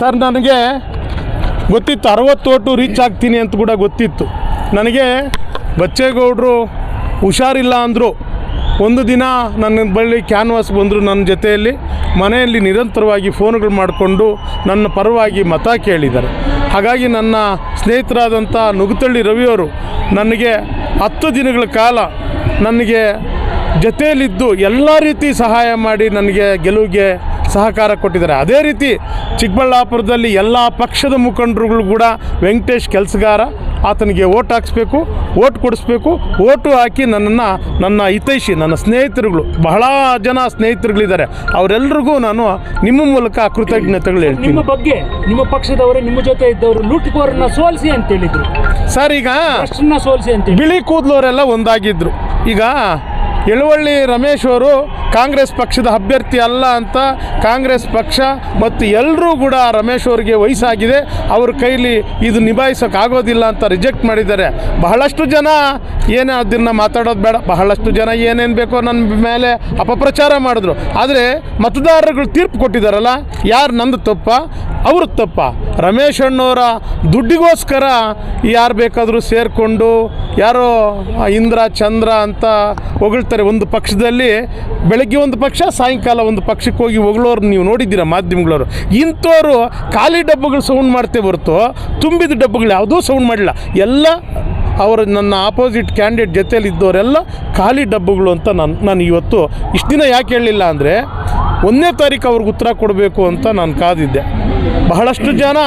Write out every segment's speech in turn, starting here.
Sir, ನನಗೆ ಗೊತ್ತಿತ್ತು, ಅರವತ್ತು ಓಟು ರೀಚ್ ಆಗ್ತೀನಿ ಅಂತ ಕೂಡ ಗೊತ್ತಿತ್ತು. ನನಗೆ ಬಚ್ಚೇಗೌಡರು ಹುಷಾರಿಲ್ಲ ಅಂದರು. ಒಂದು ದಿನ ನನ್ನ ಬಳಿ ಕ್ಯಾನ್ವಾಸ್ ಬಂದರು ನನ್ನ ಜೊತೆಯಲ್ಲಿ. ಮನೆಯಲ್ಲಿ ನಿರಂತರವಾಗಿ ಫೋನ್ಗಳು ಮಾಡಿಕೊಂಡು ನನ್ನ ಪರವಾಗಿ ಮತ ಕೇಳಿದ್ದಾರೆ. ಹಾಗಾಗಿ ನನ್ನ ಸ್ನೇಹಿತರಾದಂಥ ನುಗ್ತಳ್ಳಿ ರವಿಯವರು ನನಗೆ ಹತ್ತು ದಿನಗಳ ಕಾಲ ನನಗೆ ಜೊತೆಯಲ್ಲಿದ್ದು ಎಲ್ಲ ರೀತಿ ಸಹಾಯ ಮಾಡಿ ನನಗೆ ಗೆಲುವಿಗೆ ಸಹಕಾರ ಕೊಟ್ಟಿದ್ದಾರೆ. ಅದೇ ರೀತಿ ಚಿಕ್ಕಬಳ್ಳಾಪುರದಲ್ಲಿ ಎಲ್ಲ ಪಕ್ಷದ ಮುಖಂಡರುಗಳು ಕೂಡ ವೆಂಕಟೇಶ್ ಕೆಲಸಗಾರ ಆತನಿಗೆ ಓಟ್ ಹಾಕಿಸ್ಬೇಕು ಓಟ್ ಕೊಡಿಸ್ಬೇಕು ಓಟು ಹಾಕಿ ನನ್ನನ್ನು ನನ್ನ ಹಿತೈಷಿ ನನ್ನ ಸ್ನೇಹಿತರುಗಳು ಬಹಳ ಜನ ಸ್ನೇಹಿತರುಗಳಿದ್ದಾರೆ. ಅವರೆಲ್ಲರಿಗೂ ನಾನು ನಿಮ್ಮ ಮೂಲಕ ಕೃತಜ್ಞತೆಗಳು ಹೇಳ್ತೀನಿ. ನಿಮ್ಮ ಬಗ್ಗೆ ನಿಮ್ಮ ಪಕ್ಷದವರು ನಿಮ್ಮ ಜೊತೆ ಇದ್ದವರು ಲೂಟ್ಕೋರನ್ನ ಸೋಲಿಸಿ ಅಂತ ಹೇಳಿದ್ರು. ಸರ್ ಈಗ ಸೋಲಿಸಿ ಅಂತ ಬಿಳಿ ಕೂದಲವರೆಲ್ಲ ಒಂದಾಗಿದ್ದರು ಈಗ ಎಳುವಳ್ಳಿ ರಮೇಶ್ ಅವರು ಕಾಂಗ್ರೆಸ್ ಪಕ್ಷದ ಅಭ್ಯರ್ಥಿ ಅಲ್ಲ ಅಂತ ಕಾಂಗ್ರೆಸ್ ಪಕ್ಷ ಮತ್ತು ಎಲ್ಲರೂ ಕೂಡ ರಮೇಶ್ ಅವರಿಗೆ ವಯಸ್ಸಾಗಿದೆ. ಅವ್ರ ಕೈಲಿ ಇದು ನಿಭಾಯಿಸೋಕ್ಕಾಗೋದಿಲ್ಲ ಅಂತ ರಿಜೆಕ್ಟ್ ಮಾಡಿದ್ದಾರೆ. ಬಹಳಷ್ಟು ಜನ ಏನೇ ಅದನ್ನು ಮಾತಾಡೋದು ಬೇಡ. ಬಹಳಷ್ಟು ಜನ ಏನೇನು ಬೇಕೋ ನನ್ನ ಮೇಲೆ ಅಪಪ್ರಚಾರ ಮಾಡಿದ್ರು. ಆದರೆ ಮತದಾರರುಗಳು ತೀರ್ಪು ಕೊಟ್ಟಿದ್ದಾರಲ್ಲ, ಯಾರು ನಂದು ತಪ್ಪ? ಅವರು ತಪ್ಪ. ರಮೇಶ್ ಅಣ್ಣವರ ದುಡ್ಡಿಗೋಸ್ಕರ ಯಾರು ಬೇಕಾದರೂ ಸೇರಿಕೊಂಡು ಯಾರೋ ಇಂದ್ರ ಚಂದ್ರ ಅಂತ ಹೊಗಳ್ತಾರೆ ಒಂದು ಪಕ್ಷದಲ್ಲಿ. ಬೆಳಗ್ಗೆ ಒಂದು ಪಕ್ಷ, ಸಾಯಂಕಾಲ ಒಂದು ಪಕ್ಷಕ್ಕೆ ಹೋಗಿ ಹೊಗಳೋರು ನೀವು ನೋಡಿದ್ದೀರಾ ಮಾಧ್ಯಮಗಳವರು? ಇಂಥವರು ಖಾಲಿ ಡಬ್ಬಗಳು ಸೌಂಡ್ ಮಾಡ್ತೇ ಹೊರತು, ತುಂಬಿದ ಡಬ್ಬಗಳು ಯಾವುದೂ ಸೌಂಡ್ ಮಾಡಿಲ್ಲ ಎಲ್ಲ ಅವರು ನನ್ನ ಆಪೋಸಿಟ್ ಕ್ಯಾಂಡಿಡೇಟ್ ಜೊತೆಯಲ್ಲಿ ಇದ್ದವರೆಲ್ಲ ಖಾಲಿ ಡಬ್ಬಗಳು ಅಂತ ನಾನು ನಾನು ಇವತ್ತು ಇಷ್ಟು ದಿನ ಯಾಕೆ ಹೇಳಲಿಲ್ಲ ಅಂದರೆ, ಒಂದನೇ ತಾರೀಕು ಅವ್ರಿಗೆ ಉತ್ತರ ಕೊಡಬೇಕು ಅಂತ ನಾನು ಕಾದಿದ್ದೆ. ಬಹಳಷ್ಟು ಜನ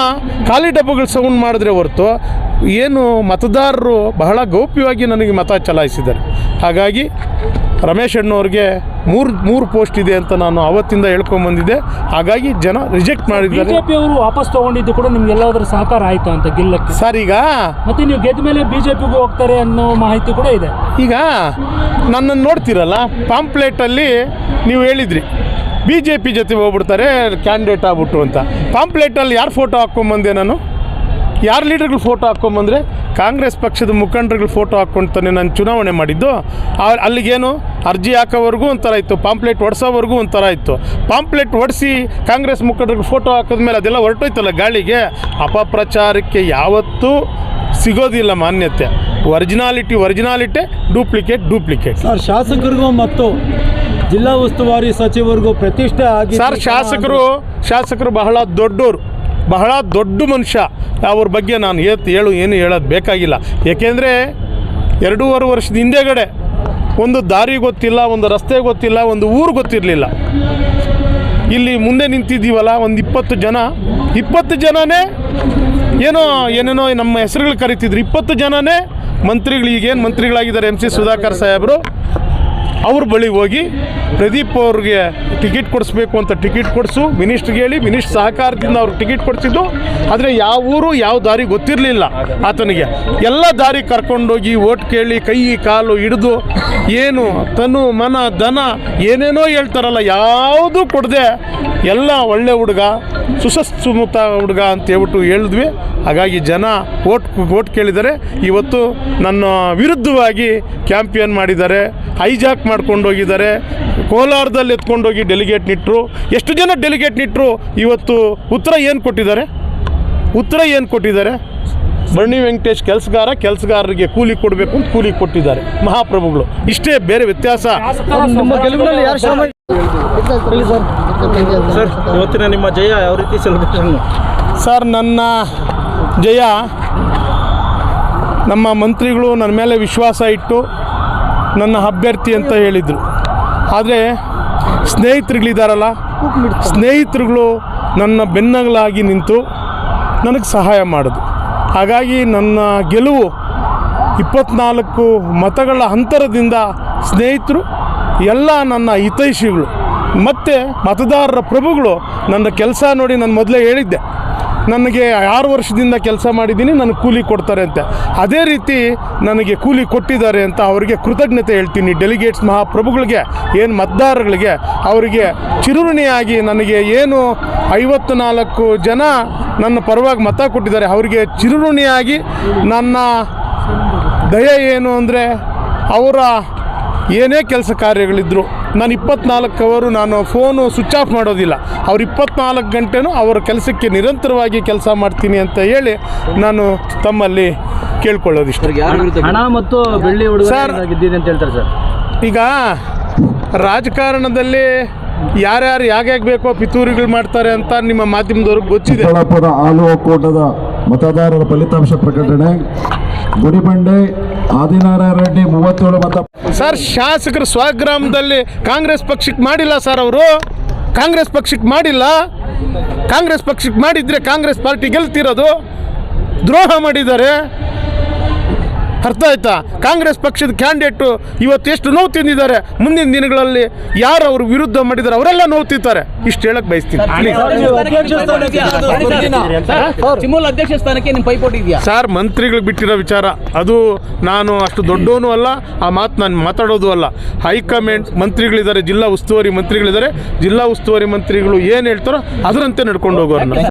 ಖಾಲಿ ಡಬ್ಬಗಳು ಸೌಂಡ್ ಮಾಡಿದ್ರೆ ಹೊರತು ಏನು ಮತದಾರರು ಬಹಳ ಗೌಪ್ಯವಾಗಿ ನನಗೆ ಮತ ಚಲಾಯಿಸಿದ್ದಾರೆ. ಹಾಗಾಗಿ ರಮೇಶ್ ಅಣ್ಣವ್ರಿಗೆ ಮೂರು ಮೂರು ಪೋಸ್ಟ್ ಇದೆ ಅಂತ ನಾನು ಅವತ್ತಿಂದ ಹೇಳ್ಕೊಂಬಂದಿದ್ದೆ ಹಾಗಾಗಿ ಜನ ರಿಜೆಕ್ಟ್ ಮಾಡಿದ್ದಾರೆ. ಬಿಜೆಪಿ ಅವರು ವಾಪಸ್ ತಗೊಂಡಿದ್ದು ಕೂಡ ನಿಮ್ಗೆ ಎಲ್ಲಾದ್ರೂ ಸಹಕಾರ ಆಯಿತು ಅಂತ ಗೆಲ್ಲಕ್ಕೆ? ಸರ್ ಈಗ ಮತ್ತೆ ನೀವು ಗೆದ್ದ ಮೇಲೆ ಬಿಜೆಪಿಗೂ ಹೋಗ್ತಾರೆ ಅನ್ನೋ ಮಾಹಿತಿ ಕೂಡ ಇದೆ. ಈಗ ನನ್ನನ್ನು ನೋಡ್ತೀರಲ್ಲ ಪಾಂಪ್ಲೇಟಲ್ಲಿ ನೀವು ಹೇಳಿದ್ರಿ. ಬಿ ಜೆ ಪಿ ಜೊತೆ ಹೋಗ್ಬಿಡ್ತಾರೆ ಕ್ಯಾಂಡಿಡೇಟ್ ಆಗ್ಬಿಟ್ಟು ಅಂತ. ಪಾಂಪ್ಲೆಟಲ್ಲಿ ಯಾರು ಫೋಟೋ ಹಾಕ್ಕೊಂಬಂದೆ ನಾನು? ಯಾರು ಲೀಡರ್ಗಳು ಫೋಟೋ ಹಾಕ್ಕೊಂಬಂದರೆ? ಕಾಂಗ್ರೆಸ್ ಪಕ್ಷದ ಮುಖಂಡರುಗಳು ಫೋಟೋ ಹಾಕ್ಕೊಂತಾನೆ ನಾನು ಚುನಾವಣೆ ಮಾಡಿದ್ದು. ಅಲ್ಲಿಗೇನು? ಅರ್ಜಿ ಹಾಕೋವರೆಗೂ ಒಂಥರ ಇತ್ತು. ಪಾಂಪ್ಲೆಟ್ ಒಡಿಸೋವರೆಗೂ ಒಂಥರ ಇತ್ತು. ಪಾಂಪ್ಲೆಟ್ ಒಡಿಸಿ ಕಾಂಗ್ರೆಸ್ ಮುಖಂಡರಿಗೆ ಫೋಟೋ ಹಾಕಿದ್ಮೇಲೆ ಅದೆಲ್ಲ ಹೊರಟೋಯ್ತಲ್ಲ ಗಾಳಿಗೆ? ಅಪಪ್ರಚಾರಕ್ಕೆ ಯಾವತ್ತೂ ಸಿಗೋದಿಲ್ಲ ಮಾನ್ಯತೆ. Originality originality duplicate duplicate sir ಶಾಸಕರಿಗೂ ಮತ್ತು ಜಿಲ್ಲಾ ಉಸ್ತುವಾರಿ ಸಚಿವರಿಗೂ ಪ್ರತಿಷ್ಠೆ ಆಗಿ ಸರ್ ಶಾಸಕರು ಶಾಸಕರು ಬಹಳ ದೊಡ್ಡವರು ಬಹಳ ದೊಡ್ಡ ಮನುಷ್ಯ. ಅವ್ರ ಬಗ್ಗೆ ನಾನು ಏತ್ ಹೇಳು ಏನು ಹೇಳೋದು ಬೇಕಾಗಿಲ್ಲ. ಏಕೆಂದರೆ ಎರಡೂವರೆ ವರ್ಷದ ಹಿಂದೆಗಡೆ ಒಂದು ದಾರಿ ಗೊತ್ತಿಲ್ಲ ಒಂದು ರಸ್ತೆ ಗೊತ್ತಿಲ್ಲ ಒಂದು ಊರು ಗೊತ್ತಿರಲಿಲ್ಲ. ಇಲ್ಲಿ ಮುಂದೆ ನಿಂತಿದ್ದೀವಲ್ಲ ಒಂದು ಇಪ್ಪತ್ತು ಜನ. ಇಪ್ಪತ್ತು ಜನನೇ ಏನೋ ಏನೇನೋ ನಮ್ಮ ಹೆಸರುಗಳು ಕರಿತಿದ್ರು. ಇಪ್ಪತ್ತು ಜನನೇ ಮಂತ್ರಿಗಳು ಈಗೇನು ಮಂತ್ರಿಗಳಾಗಿದ್ದಾರೆ ಎಂ ಸಿ ಸುಧಾಕರ್ ಸಾಹೇಬರು. ಅವ್ರ ಬಳಿ ಹೋಗಿ ಪ್ರದೀಪ್ ಅವ್ರಿಗೆ ಟಿಕೆಟ್ ಕೊಡಿಸ್ಬೇಕು ಅಂತ ಟಿಕೆಟ್ ಕೊಡಿಸು. ಮಿನಿಸ್ಟ್ರಿಗೆ ಹೇಳಿ ಮಿನಿಸ್ಟ್ರ್ ಸಹಕಾರದಿಂದ ಅವ್ರಿಗೆ ಟಿಕೆಟ್ ಕೊಡಿಸಿದ್ದು. ಆದರೆ ಯಾವ ಊರು, ಯಾವ ದಾರಿ ಗೊತ್ತಿರಲಿಲ್ಲ ಆತನಿಗೆ. ಎಲ್ಲ ದಾರಿ ಕರ್ಕೊಂಡೋಗಿ ಓಟ್ ಕೇಳಿ, ಕೈ, ಕಾಲು ಹಿಡಿದು ಏನು ತನು, ಮನ ದನ ಏನೇನೋ ಹೇಳ್ತಾರಲ್ಲ, ಯಾವುದೂ ಕೊಡದೆ ಎಲ್ಲ ಒಳ್ಳೆ ಹುಡುಗ ಸುಸಸ್ಸುಮುತ ಹುಡುಗ ಅಂತ ಹೇಳ್ಬಿಟ್ಟು ಹೇಳಿದ್ವಿ. ಹಾಗಾಗಿ ಜನ ಓಟ್ ಓಟ್ ಕೇಳಿದರೆ ಇವತ್ತು ನನ್ನ ವಿರುದ್ಧವಾಗಿ ಕ್ಯಾಂಪಿಯನ್ ಮಾಡಿದ್ದಾರೆ. ಹೈಜಾಕ್ ಮಾಡ್ಕೊಂಡು ಹೋಗಿದ್ದಾರೆ ಕೋಲಾರದಲ್ಲಿ ಎತ್ಕೊಂಡೋಗಿ ಡೆಲಿಗೇಟ್ ನಿಟ್ಟರು ಎಷ್ಟು ಜನ ಡೆಲಿಗೇಟ್ ನಿಟ್ಟರು ಇವತ್ತು ಉತ್ತರ ಏನು ಕೊಟ್ಟಿದ್ದಾರೆ? ಉತ್ತರ ಏನು ಕೊಟ್ಟಿದ್ದಾರೆ? ಬರ್ಣಿ ವೆಂಕಟೇಶ್ ಕೆಲಸಗಾರ ಕೆಲಸಗಾರರಿಗೆ ಕೂಲಿ ಕೊಡಬೇಕು ಅಂತ ಕೂಲಿ ಕೊಟ್ಟಿದ್ದಾರೆ ಮಹಾಪ್ರಭುಗಳು. ಇಷ್ಟೇ ಬೇರೆ ವ್ಯತ್ಯಾಸ. ಶಾಸಕರ ನಿಮ್ಮ ಗೆಲುವಿನಲ್ಲಿ ಯಾರು ಶ್ರಮ ಸರ್ ಸರ್ ಇವತ್ತಿನ ನಿಮ್ಮ ಜಯ ಯಾವ ರೀತಿ ಸೆಲೆಬ್ರೇಷನ್ ಸರ್ ನನ್ನ ಜಯ ನಮ್ಮ ಮಂತ್ರಿಗಳು ನನ್ನ ಮೇಲೆ ವಿಶ್ವಾಸ ಇಟ್ಟು ನನ್ನ ಅಭ್ಯರ್ಥಿ ಅಂತ ಹೇಳಿದರು. ಆದರೆ ಸ್ನೇಹಿತರುಗಳಿದ್ದಾರಲ್ಲ, ಸ್ನೇಹಿತರುಗಳು ನನ್ನ ಬೆನ್ನಗಳಾಗಿ ನಿಂತು ನನಗೆ ಸಹಾಯ ಮಾಡೋದು ಹಾಗಾಗಿ ನನ್ನ ಗೆಲುವು ಇಪ್ಪತ್ನಾಲ್ಕು ಮತಗಳ ಅಂತರದಿಂದ ಸ್ನೇಹಿತರು, ಎಲ್ಲ ನನ್ನ ಹಿತೈಷಿಗಳು, ಮತ್ತು ಮತದಾರರ ಪ್ರಭುಗಳು ನನ್ನ ಕೆಲಸ ನೋಡಿ ನಾನು ಮೊದಲೇ ಹೇಳಿದ್ದೆ. ನನಗೆ ಆರು ವರ್ಷದಿಂದ ಕೆಲಸ ಮಾಡಿದ್ದೀನಿ, ನನಗೆ ಕೂಲಿ ಕೊಡ್ತಾರೆ ಅಂತ. ಅದೇ ರೀತಿ ನನಗೆ ಕೂಲಿ ಕೊಟ್ಟಿದ್ದಾರೆ ಅಂತ ಅವರಿಗೆ ಕೃತಜ್ಞತೆ ಹೇಳ್ತೀನಿ. ಡೆಲಿಗೇಟ್ಸ್ ಮಹಾಪ್ರಭುಗಳಿಗೆ, ಏನು ಮತದಾರಗಳಿಗೆ ಅವರಿಗೆ ಚಿರುಣಿಯಾಗಿ ನನಗೆ ಏನು ಐವತ್ತು ನಾಲ್ಕು ಜನ ನನ್ನ ಪರವಾಗಿ ಮತ ಕೊಟ್ಟಿದ್ದಾರೆ, ಅವರಿಗೆ ಚಿರುಣಿಯಾಗಿ ನನ್ನ ದಯ ಏನು ಅಂದರೆ ಅವರ ಏನೇ ಕೆಲಸ ಕಾರ್ಯಗಳಿದ್ದರು ನಾನು ಇಪ್ಪತ್ನಾಲ್ಕು ಅವರು ನಾನು ಫೋನು ಸ್ವಿಚ್ ಆಫ್ ಮಾಡೋದಿಲ್ಲ. ಅವ್ರು ಇಪ್ಪತ್ನಾಲ್ಕು ಗಂಟೆನೂ ಅವರ ಕೆಲಸಕ್ಕೆ ನಿರಂತರವಾಗಿ ಕೆಲಸ ಮಾಡ್ತೀನಿ ಅಂತ ಹೇಳಿ ನಾನು ತಮ್ಮಲ್ಲಿ ಕೇಳ್ಕೊಳ್ಳೋದಿಷ್ಟು. ಹಣ ಮತ್ತು ಬೆಳ್ಳಿ ಸರ್- ಹುಡುಗ ಅಂತ ಹೇಳ್ತಾರೆ ಸರ್. ಈಗ ರಾಜಕಾರಣದಲ್ಲಿ ಯಾರ್ಯಾರು ಯಾಗ್ಯಾಗ ಬೇಕೋ ಪಿತೂರಿಗಳು ಮಾಡ್ತಾರೆ ಅಂತ ನಿಮ್ಮ ಮಾಧ್ಯಮದವ್ರಿಗೆ ಗೊತ್ತಿದೆ. ಚಿಕ್ಕಬಳ್ಳಾಪುರ ಆಲು ಒಕ್ಕೂಟದ ಮತದಾರರ ಫಲಿತಾಂಶ ಪ್ರಕಟಣೆ. ಗುಡಿಬಂಡೆ ಆದಿನಾರಾಯಣ ರೆಡ್ಡಿ ಮೂವತ್ತೇಳು ಮತ ಸರ್, ಶಾಸಕರು ಸ್ವಗ್ರಾಮದಲ್ಲಿ ಕಾಂಗ್ರೆಸ್ ಪಕ್ಷಕ್ಕೆ ಮಾಡಿಲ್ಲ ಸರ್ ಅವರು. ಕಾಂಗ್ರೆಸ್ ಪಕ್ಷಕ್ಕೆ ಮಾಡಿಲ್ಲ. ಕಾಂಗ್ರೆಸ್ ಪಕ್ಷಕ್ಕೆ ಮಾಡಿದರೆ ಕಾಂಗ್ರೆಸ್ ಪಾರ್ಟಿ ಗೆಲ್ತಿರೋದು. ದ್ರೋಹ ಮಾಡಿದ್ದಾರೆ. ಅರ್ಥ ಆಯ್ತಾ? ಕಾಂಗ್ರೆಸ್ ಪಕ್ಷದ ಕ್ಯಾಂಡಿಡೇಟು ಇವತ್ತು ಎಷ್ಟು ನೋವು ತಿಂದಿದ್ದಾರೆ ಮುಂದಿನ ದಿನಗಳಲ್ಲಿ ಯಾರು ಅವ್ರ ವಿರುದ್ಧ ಮಾಡಿದ್ದಾರೆ ಅವರೆಲ್ಲ ನೋವು ತಿಂತಾರೆ. ಇಷ್ಟು ಹೇಳಕ್ ಬಯಸ್ತೀನಿ. ಚಿಮೂಲ್ ಅಧ್ಯಕ್ಷ ಸ್ಥಾನಕ್ಕೆ ನಿಮ್ ಪೈಪೋಟಿ ಇದೆಯಾ? ಸರ್ ಮಂತ್ರಿಗಳು ಬಿಟ್ಟಿರೋ ವಿಚಾರ. ಅದು ನಾನು ಅಷ್ಟು ದೊಡ್ಡವನು ಅಲ್ಲ ಆ ಮಾತು ನಾನು ಮಾತಾಡೋದು ಅಲ್ಲ. ಹೈಕಮಾಂಡ್ ಮಂತ್ರಿಗಳಿದ್ದಾರೆ ಜಿಲ್ಲಾ ಉಸ್ತುವಾರಿ ಮಂತ್ರಿಗಳಿದ್ದಾರೆ. ಜಿಲ್ಲಾ ಉಸ್ತುವಾರಿ ಮಂತ್ರಿಗಳು ಏನು ಹೇಳ್ತಾರೋ ಅದರಂತೆ ನಡ್ಕೊಂಡು ಹೋಗೋರು.